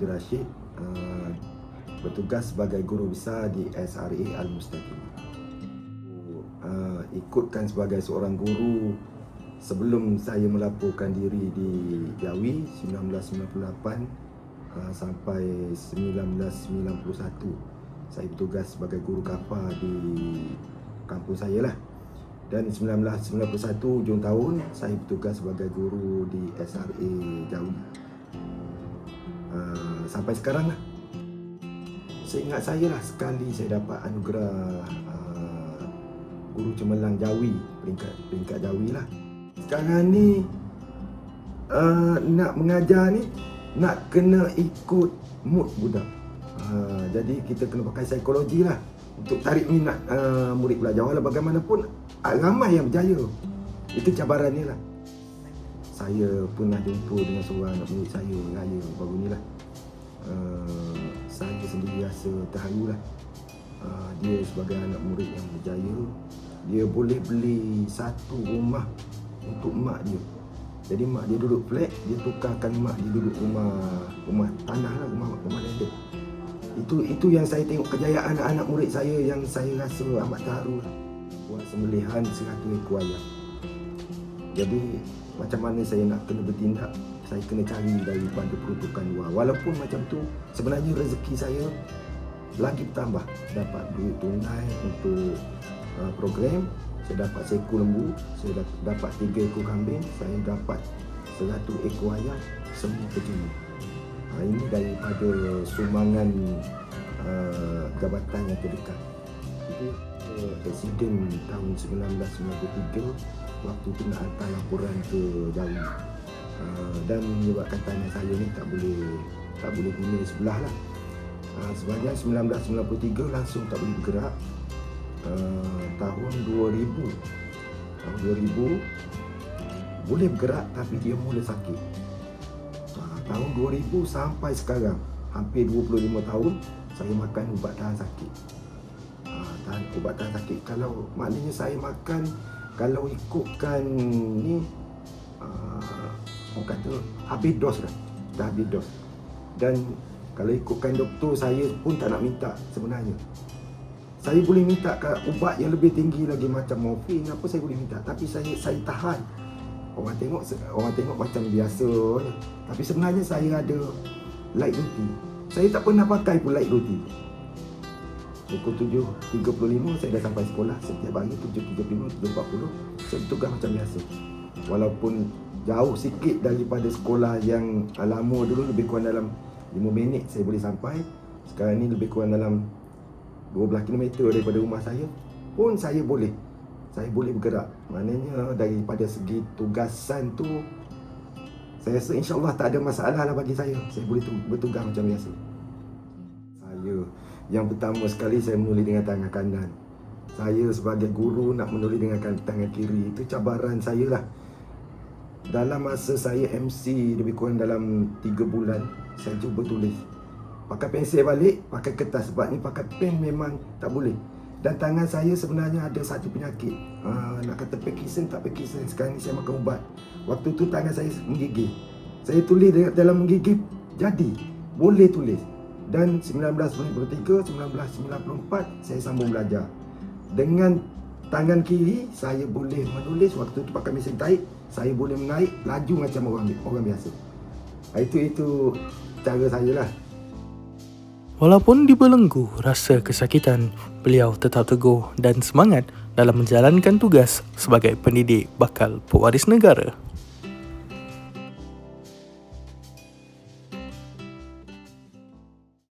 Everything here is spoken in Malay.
Abdul Rashid uh, bertugas sebagai guru besar di SRA Al-Mustaqim. Uh, ikutkan sebagai seorang guru sebelum saya melaporkan diri di Jawi 1998 uh, sampai 1991 saya bertugas sebagai guru kapal di kampung saya lah. Dan 1991 hujung tahun saya bertugas sebagai guru di SRA Jawi. Uh, sampai sekarang lah. Saya ingat saya lah sekali saya dapat anugerah uh, guru cemerlang Jawi peringkat peringkat Jawi lah. Sekarang ni uh, nak mengajar ni nak kena ikut mood budak. Uh, jadi kita kena pakai psikologi lah. Untuk tarik minat uh, murid belajar walau bagaimanapun uh, ramai yang berjaya. Itu cabarannya lah. Saya pernah jumpa dengan seorang anak murid saya raya baru ni lah uh, saya sendiri rasa terharu lah uh, dia sebagai anak murid yang berjaya dia boleh beli satu rumah untuk mak dia. Jadi mak dia duduk flat, dia tukarkan mak dia duduk rumah rumah tanah lah, rumah rumah landed. Itu itu yang saya tengok kejayaan anak-anak murid saya yang saya rasa amat terharu lah. Buat sembelihan seratus ekor ayam. Jadi macam mana saya nak kena bertindak saya kena cari daripada peruntukan luar walaupun macam tu sebenarnya rezeki saya lagi bertambah dapat duit tunai untuk uh, program saya dapat seekor lembu, saya dapat tiga ekor kambing, saya dapat seratus ekor ayam, semua terjun. Ha, ini daripada sumbangan uh, jabatan yang terdekat. Uh, presiden tahun 1993, waktu tu nak hantar laporan ke Jawi. Uh, dan menyebabkan tanya saya ni tak boleh tak boleh guna sebelah lah. Uh, sebanyak 1993 langsung tak boleh bergerak. Uh, tahun 2000 tahun 2000 boleh bergerak tapi dia mula sakit. Tahun 2000 sampai sekarang hampir 25 tahun saya makan ubat tahan sakit. Tahan, ubat tahan sakit. Kalau maknanya saya makan kalau ikutkan ni uh, orang kata habis dos dah. Dah habis dos. Dan kalau ikutkan doktor saya pun tak nak minta sebenarnya. Saya boleh minta ke ubat yang lebih tinggi lagi macam morfin apa saya boleh minta. Tapi saya saya tahan. Orang tengok orang tengok macam biasa tapi sebenarnya saya ada light duty. Saya tak pernah pakai pun light duty. Pukul 7.35 saya dah sampai sekolah. Setiap hari 7.35 7.40 saya bertugas macam biasa. Walaupun jauh sikit daripada sekolah yang lama dulu lebih kurang dalam 5 minit saya boleh sampai. Sekarang ni lebih kurang dalam 12 km daripada rumah saya pun saya boleh. Saya boleh bergerak. Maknanya daripada segi tugasan tu saya rasa insyaAllah tak ada masalah lah bagi saya. Saya boleh bertugas macam biasa. Saya yang pertama sekali saya menulis dengan tangan kanan. Saya sebagai guru nak menulis dengan tangan kiri. Itu cabaran saya lah dalam masa saya MC lebih kurang dalam 3 bulan saya cuba tulis pakai pensel balik, pakai kertas sebab ni pakai pen memang tak boleh. Dan tangan saya sebenarnya ada satu penyakit. Ha, nak kata Parkinson tak Parkinson. Sekarang ni saya makan ubat. Waktu tu tangan saya menggigil. Saya tulis dalam menggigil jadi boleh tulis. Dan 1993, 1994 saya sambung belajar. Dengan tangan kiri saya boleh menulis waktu tu pakai mesin taik, saya boleh menaik laju macam orang orang biasa. Itu itu cara saya lah. Walaupun dibelenggu rasa kesakitan, beliau tetap teguh dan semangat dalam menjalankan tugas sebagai pendidik bakal pewaris negara.